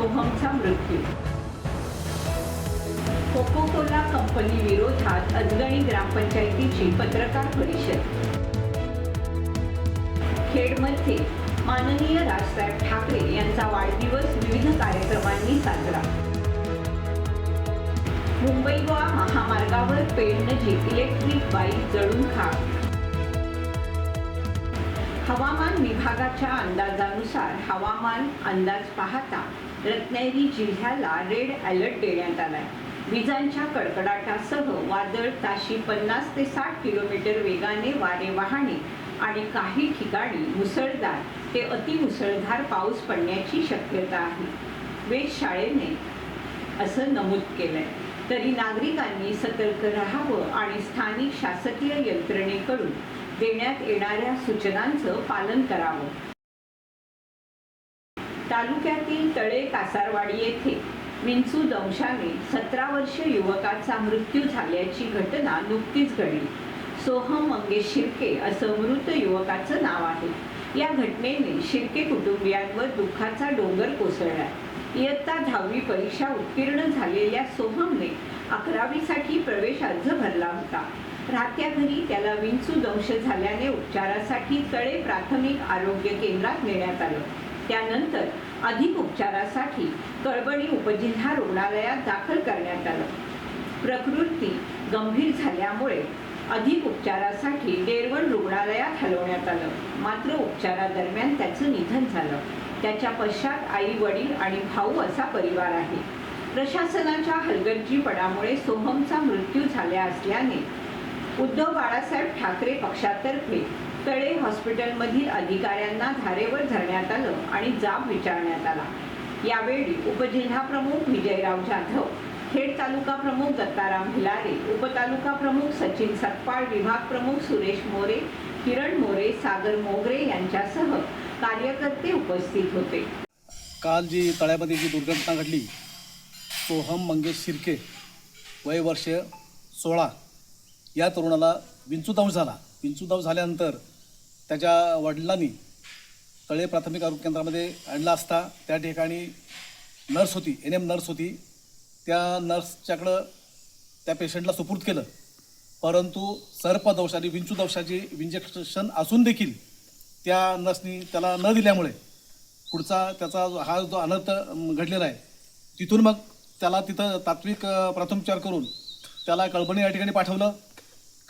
प्रशासनाच्या सोहमचा मृत्यू. Cocoa Cola company विरोधात अजगणी ग्रामपंचायतीची पत्रकार परिषद. खेडमध्ये माननीय राजसाहेब ठाकरे यांचा वाढदिवस विविध कार्यक्रमांनी साजरा. मुंबई गोवा महामार्गावर पेडनजीक इलेक्ट्रिक बाईक जळून खाक. हवामान विभागाच्या अंदाजानुसार हवामान अंदाज पाहता रत्नागिरी जिल्ह्याला रेड अलर्ट देण्यात आलाय. विजांच्या कडकडाटासह वादळ ताशी पन्नास ते साठ किलोमीटर वेगाने वारे वाहणे आणि काही ठिकाणी मुसळधार ते अतिमुसळधार पाऊस पडण्याची शक्यता आहे. वेधशाळेने असं नमूद केलंय. तरी नागरिकांनी सतर्क राहावं आणि स्थानिक शासकीय यंत्रणेकडून देण्यात येणाऱ्या सूचनांचं पालन करावं. तालुक्यातील तळे कासारवाडी येथे विंचू दंशाने सतरा वर्ष युवकाचा मृत्यू झाल्याची घटना नुकतीच घडली. सोहम मंगेश शिर्के असं मृत युवकाचं नाव आहे. या घटनेने शिर्के कुटुंबियांवर दुःखाचा डोंगर कोसळला. इयत्ता दहावी परीक्षा उत्तीर्ण झालेल्या सोहमने अकरावीसाठी प्रवेश अर्ज भरला होता. राहत्या घरी त्याला विंचू दंश झाल्याने उपचारासाठी तळे प्राथमिक आरोग्य केंद्रात नेण्यात आलं. त्यानंतर अधिक उपचारासाठी कळबणी उपजिल्हा रुग्णालयात दाखल करण्यात आलं. प्रकृती गंभीर झाल्यामुळे अधिक उपचारासाठी डेरवण रुग्णालयात हलवण्यात आलं. मात्र उपचारादरम्यान त्याचं निधन झालं. त्याच्या पश्चात आई वडील आणि भाऊ असा परिवार आहे. प्रशासनाच्या हलगर्जीपणामुळे सोहमचा मृत्यू झाल्या असल्याने उद्धव बाळासाहेब ठाकरे पक्षातर्फे तळे हॉस्पिटलमधील अधिकाऱ्यांना धारेवर धरण्यात आलं आणि जाब विचारण्यात आला. यावेळी उपजिल्हा प्रमुख विजयराव जाधव खेड तालुका प्रमुख दत्ताराम भिलारे उपतालुका प्रमुख सचिन सकपाळ विभाग प्रमुख सुरेश मोरे किरण मोरे सागर मोगरे यांच्यासह कार्यकर्ते उपस्थित होते. काल जी तळ्यामध्ये जी दुर्घटना घडली सोहम मंगेश शिर्के वय वर्ष सोळा या तरुणाला विंचूदाव झाला. विंचूदाव झाल्यानंतर त्याच्या वडिलांनी तळे प्राथमिक आरोग्य केंद्रामध्ये आणला असता. त्या ठिकाणी नर्स होती एन एम नर्स होती. त्या नर्सच्याकडं त्या पेशंटला सुपूर्द केलं. परंतु सर्पदंश आणि विंचूदंशाची इंजेक्शन असून देखील त्या नर्सनी त्याला न दिल्यामुळे पुढचा त्याचा जो- हा जो अनर्थ घडलेला आहे तिथून मग त्याला तिथं तात्विक अ, प्राथमिकपचार करून त्याला कळबणी या ठिकाणी पाठवलं.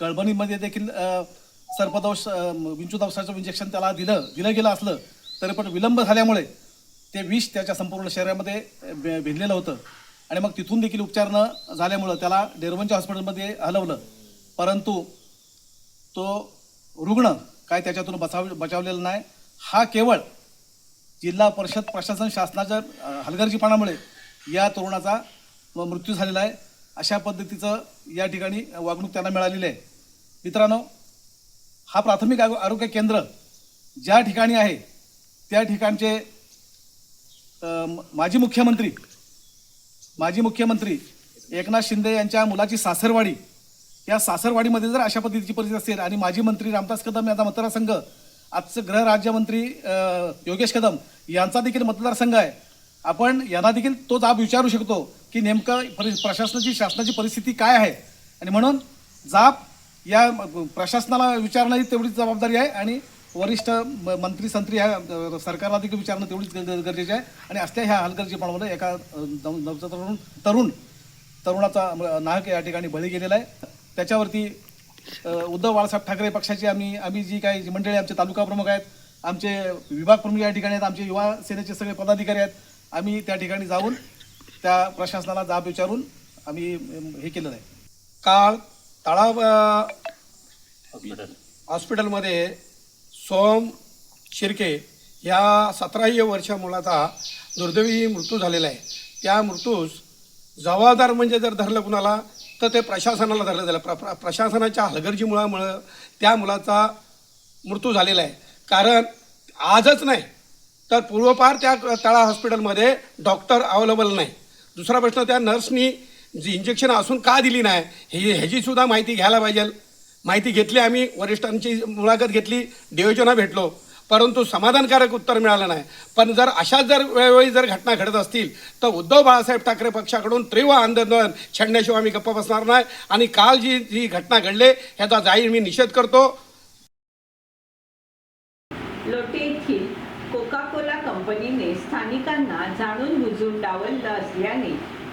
कळबणीमध्ये देखील सर्पदोष विंचूदोषाचं इंजेक्शन त्याला दिलं दिलं गेलं असलं तरी पण विलंब झाल्यामुळे ते विष त्याच्या संपूर्ण शरीरामध्ये अ, भिनलेलं होतं. आणि मग तिथून देखील उपचार न झाल्यामुळं त्याला डेरवनच्या हॉस्पिटलमध्ये हलवलं. परंतु तो रुग्ण काय त्याच्यातून बचाव बचावलेला नाही. हा केवळ जिल्हा परिषद प्रशासन शासनाच्या हलगर्जीपणामुळे या तरुणाचा मृत्यू झालेला आहे. अशा पद्धतीचं या ठिकाणी वागणूक त्यांना मिळालेली आहे. मित्रांनो हा प्राथमिक आरो- आरोग्य केंद्र ज्या ठिकाणी आहे त्या ठिकाणचे माजी मुख्यमंत्री माजी मुख्यमंत्री एकनाथ शिंदे यांच्या मुलाची सासरवाडी या सासरवाडीमध्ये जर अशा पद्धतीची परिस्थिती असेल आणि माजी मंत्री रामदास कदम यांचा मतदारसंघ आजचं गृहराज्यमंत्री योगेश कदम यांचा देखील मतदारसंघ आहे आपण यांना देखील तो जाब विचारू शकतो की नेमकं परि प्रशासनाची शासनाची परिस्थिती काय आहे. आणि म्हणून जाब या प्रशासनाला विचारणं ही तेवढीच जबाबदारी आहे आणि वरिष्ठ म- मंत्री संत्री ह्या सरकारला देखील विचारणं तेवढीच ग- गरजेची आहे. आणि असल्या ह्या हलगर्जीपणामध्ये एका अ, तरुण तरुण तरुणाचा नाहक या ठिकाणी बळी गेलेला आहे. त्याच्यावरती उद्धव बाळासाहेब ठाकरे पक्षाची आम्ही आम्ही जी काही जी मंडळी आमचे तालुका प्रमुख आहेत आमचे विभाग प्रमुख या ठिकाणी आहेत आमचे युवा सेनेचे सगळे पदाधिकारी आहेत आम्ही त्या ठिकाणी जाऊन त्या प्रशासनाला जाब विचारून आम्ही हे केलेलं आहे. काळ तळाव अ, हॉस्पिटलमध्ये सोम शिर्के या सतराही वर्ष मुलाचा दुर्दैवी मृत्यू झालेला आहे. त्या मृत्यूस जबाबदार म्हणजे जर धरलं कुणाला तर ते प्रशासनाला धरलं झालं प्र प्र- प्रशासनाच्या हलगर्जीमुळामुळं त्या मुलाचा मृत्यू झालेला आहे. कारण आजच नाही तर पूर्वपार त्या तळा हॉस्पिटलमध्ये डॉक्टर अवेलेबल नाही. दुसरा प्रश्न त्या नर्सनी जी इंजेक्शन असून का दिली नाही? हे ह्याची सुद्धा माहिती घ्यायला पाहिजे. माहिती घेतली आम्ही वरिष्ठांची मुलाखत घेतली डिओजना भेटलो. परंतु समाधानकारक उत्तर मिळालं नाही. पण जर अशाच जर वेळोवेळी जर घटना घडत असतील तर उद्धव बाळासाहेब ठाकरे पक्षाकडून तीव्र आंदोलन छेडण्याशिवाय आम्ही गप्प बसणार नाही. आणि काल जी जी घटना घडले ह्याचा जाहीर मी निषेध करतो. लोटे येथील कोका कोला कंपनीने स्थानिकांना जाणून बुजून डावलले.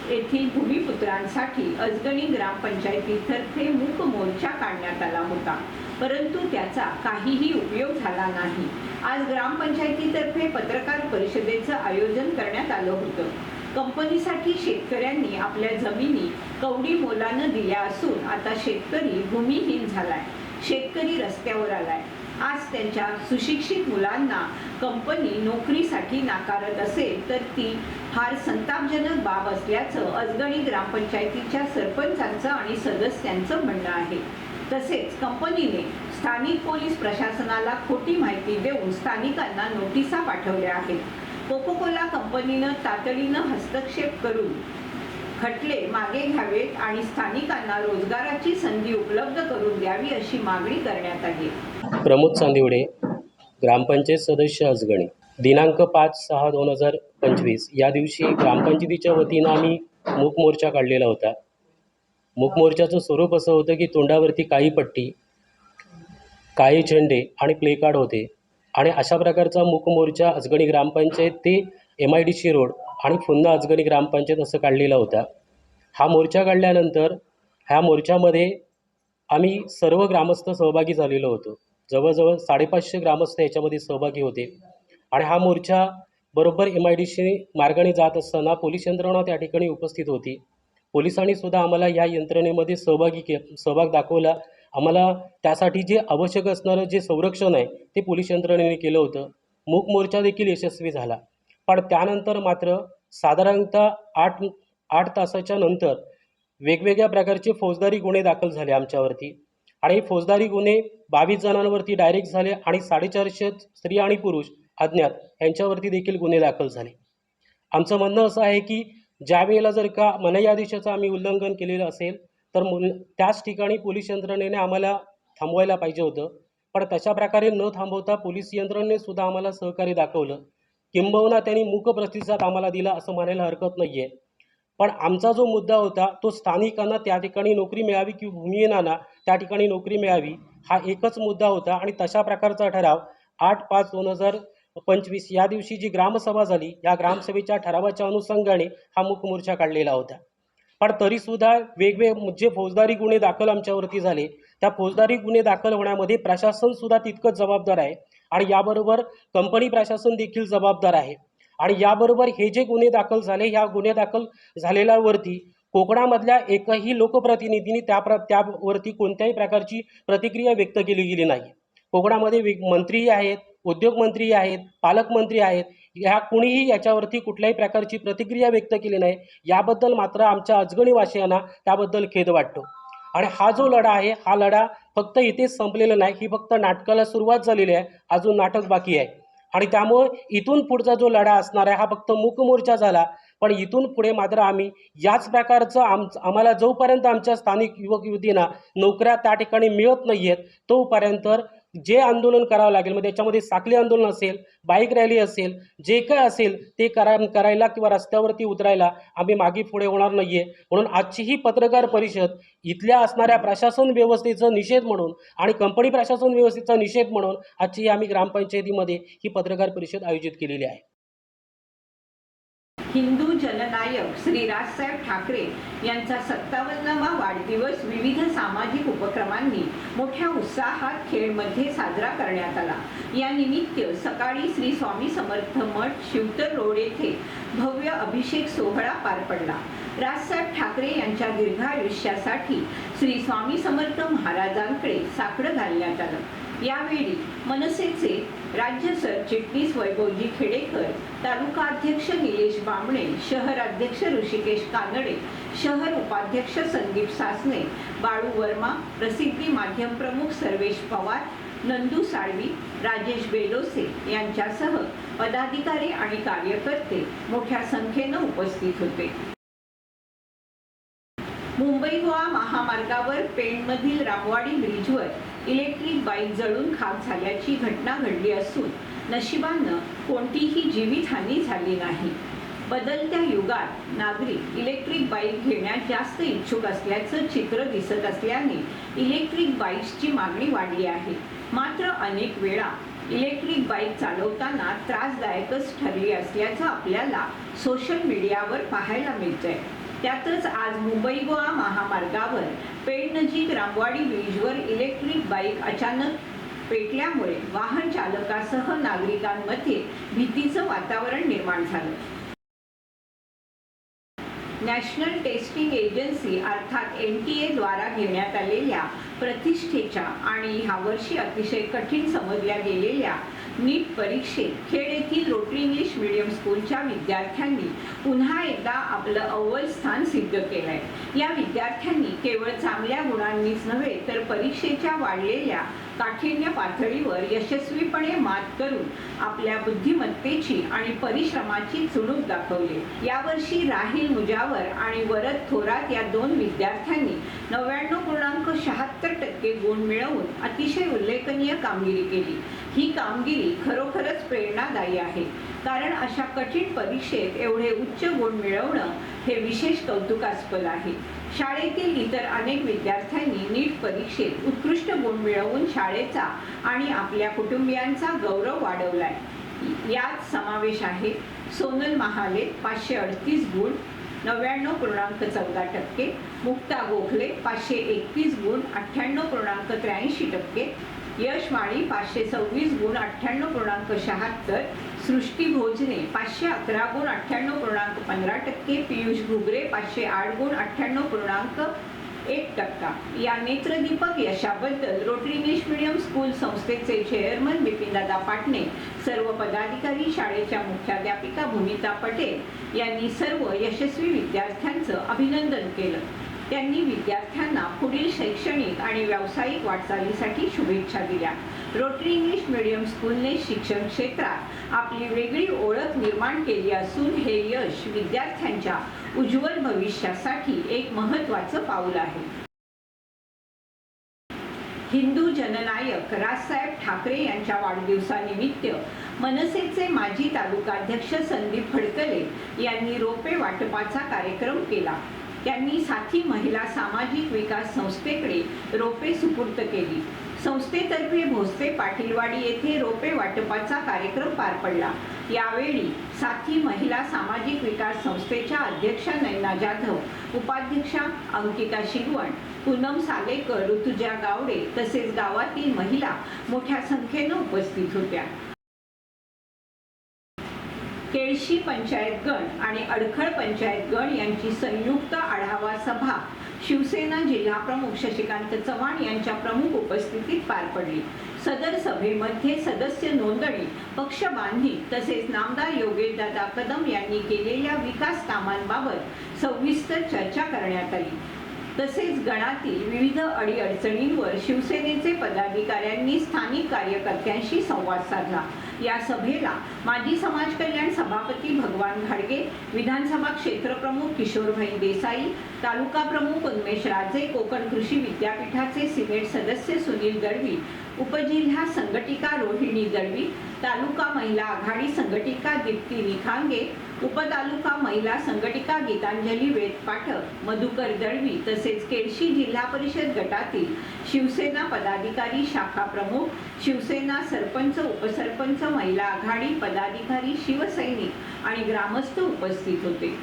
येथील भूमिपुत्रांसाठी अजगणी ग्रामपंचायतीतर्फे मूक मोर्चा काढण्यात आला होता. परंतु त्याचा काहीही उपयोग झाला नाही. आज ग्रामपंचायतीतर्फे पत्रकार परिषदेचं आयोजन करण्यात आलं होतं. कंपनीसाठी शेतकऱ्यांनी आपल्या जमिनी कवडी मोलानं दिल्या असून आता शेतकरी भूमिहीन झालाय. शेतकरी रस्त्यावर आलाय. आज त्यांच्या सुशिक्षित मुलांना कंपनी नोकरीसाठी नाकारत असेल तर ती फार संतापजनक बाब असल्याचं अजगणी ग्रामपंचायतीच्या सरपंचांचं आणि सदस्यांचं म्हणणं आहे. तसेच कंपनीने स्थानिक पोलीस प्रशासनाला खोटी माहिती देऊन स्थानिकांना नोटिसा पाठवल्या आहेत. कोकोकोला कंपनीनं तातडीनं हस्तक्षेप करून खटले मागे घ्यावेत आणि स्थानिकांना रोजगाराची संधी उपलब्ध करून द्यावी अशी मागणी करण्यात आली. प्रमोद चांदिवडे ग्रामपंचायत सदस्य अजगणी. दिनांक पाच सहा दोन हजार पंचवीस. या दिवशी ग्रामपंचायतीच्या वतीनं आम्ही मूक मोर्चा काढलेला होता. मूक मोर्चाचं स्वरूप असं होतं की तोंडावरती काळी पट्टी काळे झेंडे आणि प्ले कार्ड होते. आणि अशा प्रकारचा मूक मोर्चा अजगणी ग्रामपंचायत ते M I D C road आणि पुन्हा अजगणी ग्रामपंचायत असं काढलेला होता. हा मोर्चा काढल्यानंतर ह्या मोर्चामध्ये आम्ही सर्व ग्रामस्थ सहभागी झालेलो होतो. जवळजवळ साडेपाचशे ग्रामस्थ याच्यामध्ये सहभागी होते. आणि हा मोर्चा बरोबर एम आय डी सी मार्गाने जात असताना पोलीस यंत्रणा त्या ठिकाणी उपस्थित होती. पोलिसांनी सुद्धा आम्हाला या यंत्रणेमध्ये सहभागी के सहभाग दाखवला. आम्हाला त्यासाठी जे आवश्यक असणारं जे संरक्षण आहे ते पोलीस यंत्रणेने केलं होतं. मूक मोर्चा देखील यशस्वी झाला. पण त्यानंतर मात्र साधारणतः आठ आठ तासाच्या नंतर वेगवेगळ्या प्रकारचे फौजदारी गुन्हे दाखल झाले आमच्यावरती. आणि फौजदारी गुन्हे बावीस जणांवरती डायरेक्ट झाले आणि साडेचारशे स्त्री आणि पुरुष अज्ञात यांच्यावरती देखील गुन्हे दाखल झाले. आमचं म्हणणं असं आहे की ज्यावेळेला जर का मनाई आदेशाचं आम्ही उल्लंघन केलेलं असेल तर मुल त्याच ठिकाणी पोलीस यंत्रणेने आम्हाला थांबवायला पाहिजे होतं. पण तशा प्रकारे न थांबवता पोलीस यंत्रणेने सुद्धा आम्हाला सहकार्य दाखवलं. किंबहुना त्यांनी मूक प्रतिसाद आम्हाला दिला असं म्हणायला हरकत नाही आहे पण आमचा जो मुद्दा होता तो स्थानिकांना त्या ठिकाणी नोकरी मिळावी की भूमिहीनांना त्या ठिकाणी नोकरी मिळावी हा एकच मुद्दा होता आणि तशा प्रकारचा ठराव आठ पाच दोन हजार पंचवीस या दिवशी जी ग्रामसभा झाली या ग्रामसभेच्या ठरावाच्या अनुषंगाने हा मुखमोर्चा काढलेला होता. पण तरीसुद्धा वेगवेगळे जे फौजदारी गुन्हे दाखल आमच्यावरती झाले त्या फौजदारी गुन्हे दाखल होण्यामध्ये प्रशासनसुद्धा तितकंच जबाबदार आहे आणि याबरोबर कंपनी प्रशासन देखील जबाबदार आहे. आणि याबरोबर हे जे गुन्हे दाखल झाले ह्या गुन्हे दाखल झालेल्यावरती कोकणामधल्या एकही लोकप्रतिनिधींनी त्या प्र त्यावरती कोणत्याही प्रकारची प्रतिक्रिया व्यक्त केली गेली नाही. कोकणामध्ये वेग मंत्रीही आहेत उद्योगमंत्री आहेत पालकमंत्री आहेत. ह्या कुणीही याच्यावरती कुठल्याही प्रकारची प्रतिक्रिया व्यक्त केली नाही. याबद्दल मात्र आमच्या अजगणीवासियांना त्याबद्दल खेद वाटतो. आणि हा जो लढा आहे हा लढा फक्त इथेच संपलेला नाही ही फक्त नाटकाला सुरुवात झालेली आहे. अजून नाटक बाकी आहे. आणि त्यामुळं इथून पुढचा जो लढा असणार आहे हा फक्त मूकमोर्चा झाला. पण इथून पुढे मात्र आम्ही याच प्रकारचं आम आम्हाला जोपर्यंत आमच्या स्थानिक युवक युवतींना नोकऱ्या त्या ठिकाणी मिळत नाही आहेत तोपर्यंत जे आंदोलन करावं लागेल म्हणजे मग त्याच्यामध्ये साखली आंदोलन असेल बाईक रॅली असेल जे काय असेल ते करा करायला किंवा रस्त्यावरती उतरायला आम्ही मागे पुढे होणार नाही आहे म्हणून आजची ही पत्रकार परिषद इथल्या असणाऱ्या प्रशासन व्यवस्थेचा निषेध म्हणून आणि कंपनी प्रशासन व्यवस्थेचा निषेध म्हणून आजची आम्ही ग्रामपंचायतीमध्ये ही पत्रकार परिषद आयोजित केलेली आहे. हिंदू जननायक श्री राजसाहेब ठाकरे यांचा सत्तावन्नावा वाढदिवस विविध सामाजिक उपक्रमांनी मोठ्या उत्साहात खेळमध्ये साजरा करण्यात आला. या निमित्त सकाळी श्री स्वामी समर्थ मठ शिवतर रोड येथे भव्य अभिषेक सोहळा पार पडला. राजसाहेब ठाकरे यांच्या दीर्घायुष्यासाठी श्री स्वामी समर्थ महाराजांकडे साकडं घालण्यात आलं. यावेळी मनसेचे राज्य सरचिटणीस वैभवजी खेडेकर तालुका अध्यक्ष निलेश बांबणे शहर अध्यक्ष ऋषिकेश कानडे शहर उपाध्यक्ष संदीप सासने बाळू वर्मा प्रसिद्धी माध्यम प्रमुख सर्वेश पवार नंदू साळवी राजेश बेलोसे यांच्यासह पदाधिकारी आणि कार्यकर्ते मोठ्या संख्येनं उपस्थित होते. मुंबई गोवा महामार्गावर पेणमधील रामवाडी ब्रिजवर इलेक्ट्रिक बाईक जळून खाक झाल्याची घटना घडली असून नशिबानं कोणतीही जीवितहानी झाली नाही. बदलत्या युगात नागरिक इलेक्ट्रिक बाईक घेण्यात जास्त इच्छुक असल्याचं चित्र दिसत असल्याने इलेक्ट्रिक बाईक्सची मागणी वाढली आहे. मात्र अनेक वेळा इलेक्ट्रिक बाईक चालवताना त्रासदायकच ठरली असल्याचं आपल्याला सोशल मीडियावर पाहायला मिळतंय. त्यातच आज मुंबई गोवा महामार्गावर पेठ नजीक रामवाडी ब्रिजवर इलेक्ट्रिक बाईक अचानक पेटल्यामुळे वाहन चालकासह नागरिकांमध्ये भीतीचं वातावरण निर्माण झालं. नॅशनल टेस्टिंग एजन्सी अर्थात एन टी एद्वारा घेण्यात आलेल्या प्रतिष्ठेच्या आणि ह्यावर्षी अतिशय कठीण समजल्या गेलेल्या नीट परीक्षेत खेड येथील रोटरी इंग्लिश मीडियम स्कूलच्या विद्यार्थ्यांनी पुन्हा एकदा आपलं अव्वल स्थान सिद्ध केलंय. या विद्यार्थ्यांनी केवळ चांगल्या गुणांनीच नव्हे तर परीक्षेच्या वाढलेल्या काठिण्य पातळीवर यशस्वीपणे मात करून आपल्या बुद्धिमत्तेची आणि परिश्रमाची चुणूक दाखवली. यावर्षी राहील मुजावर आणि वरद थोरात या दोन विद्यार्थ्यांनी नव्याण्णव पूर्णांक शहात्तर टक्के गुण मिळवून अतिशय उल्लेखनीय कामगिरी केली. ही कामगिरी खरोखरच प्रेरणादायी आहे. कारण अशा कठीण परीक्षेत एवढे उच्च गुण मिळवणं हे विशेष कौतुकास्पद आहे. शाळेतील इतर अनेक विद्यार्थ्यांनी नीट परीक्षेत उत्कृष्ट गुण मिळवून शाळेचा आणि आपल्या कुटुंबियांचा गौरव वाढवलाय. यात समावेश आहे सोनल महाले पाचशे अडतीस गुण नव्याण्णव पूर्णांक चौदा टक्के मुक्ता गोखले पाचशे एकतीस गुण अठ्ठ्याण्णव पूर्णांक त्र्याऐंशी टक्के यश माळी पाचशे सव्वीस गुण अठ्ठ्याण्णव पूर्णांक शहात्तर सृष्टी भोजने पाचशे अकरा गुण अठ्ठ्याण्णव पूर्णांक पंधरा टक्के पियुष घुगरे पाचशे आठ गुण अठ्ठ्याण्णव पूर्णांक एक टक्का. या नेत्रदीपक यशाबद्दल रोटरी इंग्लिश मीडियम स्कूल संस्थेचे चेअरमन बिपिनदादा पाटणे सर्व पदाधिकारी शाळेच्या मुख्याध्यापिका भूमिता पटेल यांनी सर्व यशस्वी विद्यार्थ्यांचं अभिनंदन केलं. त्यांनी विद्यार्थ्यांना पुढील शैक्षणिक आणि व्यावसायिक वाटचालीसाठी शुभेच्छा दिल्या. रोटरी इंग्लिश मीडियम स्कूलने शिक्षण क्षेत्रात आपली वेगळी ओळख निर्माण केली असून हे यश विद्यार्थ्यांच्या उज्ज्वल भविष्यासाठी एक महत्त्वाचं पाऊल आहे. हिंदू जननायक राजसाहेब ठाकरे यांच्या वाढदिवसानिमित्त मनसेचे माजी तालुकाध्यक्ष संदीप फडकले यांनी रोपे वाटपाचा कार्यक्रम केला. त्यांनी साथी महिला सामाजिक विकास संस्थेकडे रोपे सुपूर्द केली. संस्थेतर्फे भोसले पाटीलवाडी येथे रोपे वाटपाचा कार्यक्रम पार पडला. यावेळी साथी महिला सामाजिक विकास संस्थेच्या अध्यक्षा नैना जाधव उपाध्यक्षा अंकिता शिगवण पूनम सालेकर ऋतुजा गावडे तसेच गावातील महिला मोठ्या संख्येनं उपस्थित होत्या. केळशी पंचायत गण आणि अडखळ पंचायत गण यांची संयुक्त आढावा सभा शिवसेना जिल्हा प्रमुख शशिकांत चव्हाण यांच्या प्रमुख उपस्थितीत पार पडली. सदर सभेमध्ये सदस्य नोंदणी पक्ष बांधणी तसेच नामदार योगेशदादा कदम यांनी केलेल्या विकास कामांबाबत सविस्तर चर्चा करण्यात आली. तसेच गणातील विविध अडीअडचणींवर शिवसेनेचे पदाधिकाऱ्यांनी स्थानिक कार्यकर्त्यांशी संवाद साधला. या सभेला माजी समाज कल्याण सभापती भगवान घाडगे विधानसभा क्षेत्रप्रमुख किशोरभाई देसाई तालुका प्रमुख उन्मेश राजे कोकण कृषी विद्यापीठाचे सिनेट सदस्य सुनील दळवी उपजिल्हा संघटिका रोहिणी दळवी तालुका महिला आघाडी संघटिका दीप्ती निखांगे उपतालुका महिला संघटिका गीतांजली वेद पाठक मधुकर दळवी तसेच केळशी जिल्हा परिषद गटातील शिवसेना पदाधिकारी शाखा प्रमुख शिवसेना सरपंच उपसरपंच महिला आघाडी पदाधिकारी शिवसैनिक आणि ग्रामस्थ उपस्थित होते.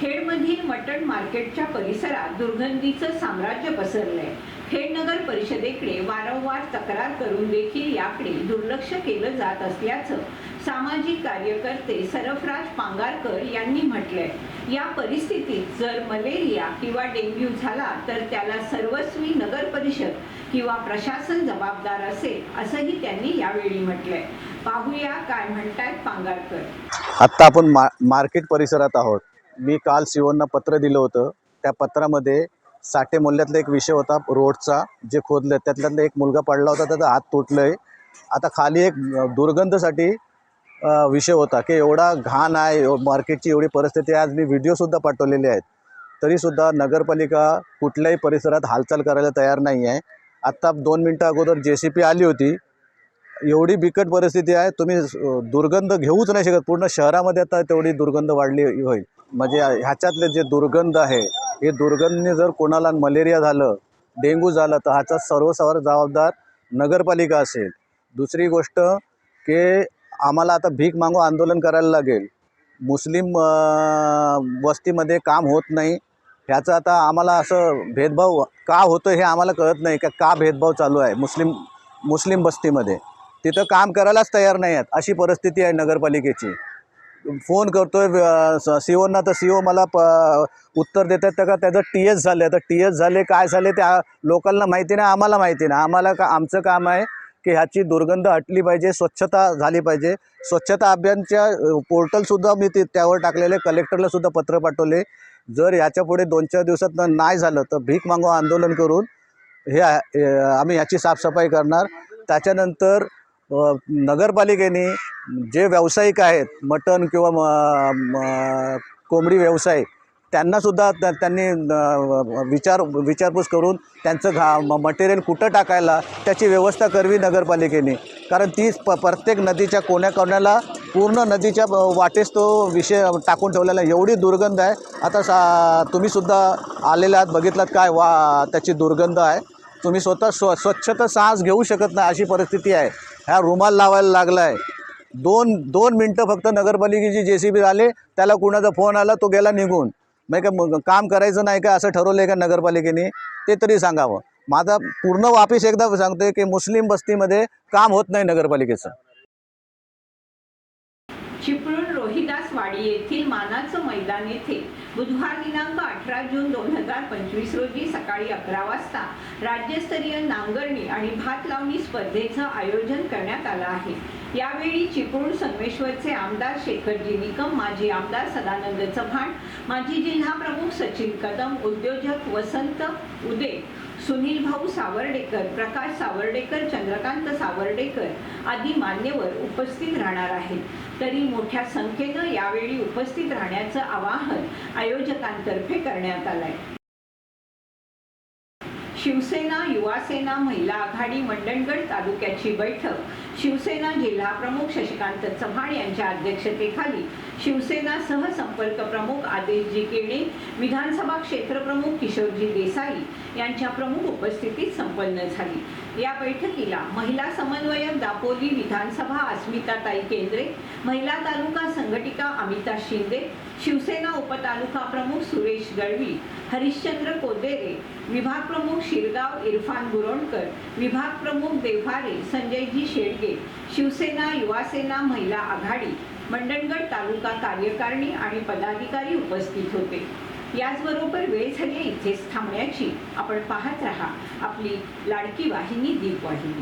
खेडमधील मटण मार्केटच्या परिसरात दुर्गंधीचं साम्राज्य पसरलंय. खेड नगर परिषदेकडे वारंवार तक्रार करून देखील याकडे दुर्लक्ष केलं जात असल्याचं सामाजिक कार्यकर्ते सरफराज पांगारकर यांनी म्हटलंय या परिस्थितीत जर मलेरिया किंवा डेंग्यू झाला तर त्याला सर्वस्वी नगर परिषद किंवा प्रशासन जबाबदार असेल असंही त्यांनी यावेळी म्हटलंय. पाहूया काय म्हणतायत पांगारकर. आत्ता आपण मा मार्केट परिसरात आहोत. मी काल शिवणना पत्र दिलं होतं. त्या पत्रामध्ये साठे मोल्ल्यातला एक विषय होता रोडचा जे खोदलं त्यातल्यातला एक मुलगा पडला होता त्याचा हात तुटलंय. आता खाली एक दुर्गंधसाठी विषय होता की एवढा घाण आहे मार्केटची एवढी परिस्थिती आहे आज मी व्हिडिओसुद्धा पाठवलेले आहेत. तरीसुद्धा नगरपालिका कुठल्याही परिसरात हालचाल करायला तयार नाही आहे. आत्ता दोन मिनटं अगोदर जे सी पी आली होती. एवढी बिकट परिस्थिती आहे तुम्ही दुर्गंध घेऊच नाही शकत. पूर्ण शहरामध्ये आता तेवढी दुर्गंध वाढली होईल. म्हणजे ह्याच्यातले जे दुर्गंध आहे हे दुर्गंधने जर कोणाला मलेरिया झालं डेंग्यू झालं तर ह्याचा सर्वसावर जबाबदार नगरपालिका असेल. दुसरी गोष्ट की आम्हाला आता भीक मागू आंदोलन करायला लागेल. मुस्लिम वस्तीमध्ये काम होत नाही. ह्याचं आता आम्हाला असं भेदभाव का होतो हे आम्हाला कळत नाही का का भेदभाव चालू आहे मुस्लिम मुस्लिम वस्तीमध्ये. तिथं काम करायलाच तयार नाही आहेत अशी परिस्थिती आहे नगरपालिकेची. फोन करतोय सी ओना तर सी ओ मला प उत्तर देत आहेत का त्याचं टी एस झालं तर टी एस झाले काय झाले त्या लोकांना माहिती नाही आम्हाला माहिती नाही. आम्हाला का आमचं काम आहे की ह्याची दुर्गंध हटली पाहिजे स्वच्छता झाली पाहिजे. स्वच्छता अभियानच्या पोर्टलसुद्धा मी ते त्यावर टाकलेले कलेक्टरलासुद्धा पत्र पाठवले. जर याच्यापुढे दोन चार दिवसात नाही झालं तर भीक मागो आंदोलन करून हे आम्ही ह्याची साफसफाई करणार. त्याच्यानंतर नगरपालिकेने जे व्यावसायिक आहेत मटण किंवा म- कोंबडी व्यवसाय त्यांनासुद्धा त्यांनी विचार विचारपूस करून त्यांचं घा म- मटेरियल कुठं टाकायला त्याची व्यवस्था करवी नगरपालिकेने. कारण ती प प्रत्येक नदीच्या कोण्या कोण्याला पूर्ण नदीच्या वाटेस तो विषय टाकून ठेवलेला आहे. एवढी दुर्गंध आहे. आता सा तुम्हीसुद्धा आलेल्या आहात बघितलात काय वा त्याची दुर्गंध आहे. तुम्ही स्वतः स्व स्वच्छता सांस घेऊ शकत नाही अशी परिस्थिती आहे. ह्या रुमाल लावायला लागला आहे दोन दोन मिनटं फक्त नगरपालिकेची जे सी बी आले त्याला कुणाचा फोन आला तो गेला निघून. म्हणजे का मग काम करायचं नाही का असं ठरवलं आहे का नगरपालिकेने? ते तरी सांगावं. माझा पूर्ण वापिस एकदा सांगतोय की मुस्लिम बस्तीमध्ये काम होत नाही नगरपालिकेचं. चिपळूण रोहिदास वाडी येथील मानाचं मैदान येथे बुधवार दिनांक अठरा जून दोन हजार पंचवीस रोजी सकाळी अकरा वाजता राज्यस्तरीय नांगरणी आणि भात लावणी स्पर्धेचं आयोजन करण्यात आलं आहे. यावेळी चिपळूण संगमेश्वरचे आमदार शेखरजी निकम माजी आमदार सदानंद चव्हाण माजी जिल्हा प्रमुख सचिन कदम उद्योजक वसंत उदे सुनील भाऊ सावर्डेकर प्रकाश सावर्डेकर चंद्रकांत सावर्डेकर आदी मान्यवर उपस्थित राहणार आहेत. तरी मोठ्या संख्येनं यावेळी उपस्थित राहण्याचं आवाहन आयोजकांतर्फे करण्यात आलंय. शिवसेना युवासेना महिला आघाडी मंडणगड तालुक्याची बैठक शिवसेना जिल्हा प्रमुख शशिकांत चव्हाण यांच्या अध्यक्षतेखाली. शिवसेना सहसंपर्क प्रमुख आदेशजी केणे विधानसभा क्षेत्रप्रमुख किशोरजी देसाई यांच्या प्रमुख उपस्थितीत संपन्न झाली. या बैठकीला महिला समन्वयक दापोली विधानसभा अस्मिताताई केंद्रे महिला तालुका संघटिका अमिता शिंदे शिवसेना उपतालुका प्रमुख सुरेश गळवी हरिश्चंद्र कोदेरे विभाग प्रमुख शिरगाव इरफान गुरोणकर विभाग प्रमुख देव्हारे संजयजी शेडगे शिवसेना युवासेना महिला आघाडी मंडणगड तालुका कार्यकारिणी आणि पदाधिकारी उपस्थित होते. याचबरोबर वेळ झाली इथेच थांबण्याची. आपण पाहत रहा आपली लाडकी वाहिनी दीपवाहिनी.